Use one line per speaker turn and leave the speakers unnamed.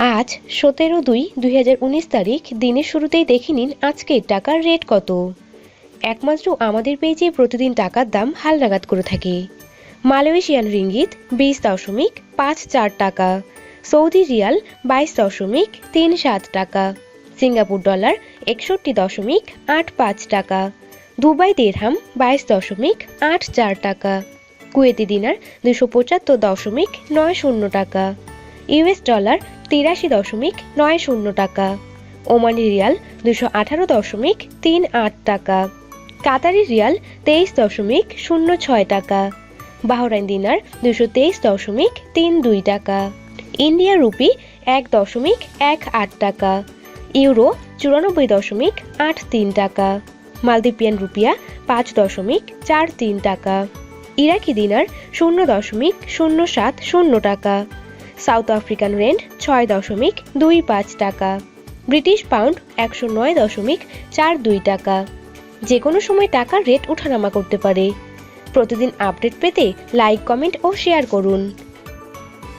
আজ সতেরো দুই দুই তারিখ, দিনের শুরুতেই দেখে নিন আজকের টাকার রেট কত। একমাত্র আমাদের পেজে প্রতিদিন টাকার দাম হালনাগাদ করে থাকে। মালয়েশিয়ান রিঙ্গিত বিশ দশমিক পাঁচ চার টাকা। সৌদি রিয়াল বাইশ দশমিক তিন সাত টাকা। সিঙ্গাপুর ডলার একষট্টি দশমিক আট পাঁচ টাকা। দুবাই দেড়হাম বাইশ দশমিক আট চার টাকা। কুয়েতি দিনার দুশো পঁচাত্তর দশমিক নয় শূন্য টাকা। ইউএস ডলার তিরাশি দশমিক নয় শূন্য টাকা। ওমানি রিয়াল দুশো আঠারো দশমিক তিন আট টাকা। কাতারি রিয়াল তেইশ দশমিক শূন্য ছয় টাকা। বাহরাইন দিনার দুশো তেইশ দশমিক তিন দুই টাকা। ইন্ডিয়া রুপি এক দশমিক এক আট টাকা। ইউরো চুরানব্বই দশমিক আট তিন টাকা। মালদ্বীপিয়ান রুপিয়া পাঁচ দশমিক চার তিন টাকা। ইরাকি দিনার শূন্য দশমিক শূন্য সাত শূন্য টাকা। সাউথ আফ্রিকান রেন্ট ছয় দশমিক দুই পাঁচ টাকা। ব্রিটিশ পাউন্ড একশো নয় দশমিক চার দুই টাকা। যে কোনো সময় টাকার রেট ওঠানামা করতে পারে। প্রতিদিন আপডেট পেতে লাইক, কমেন্ট ও শেয়ার করুন।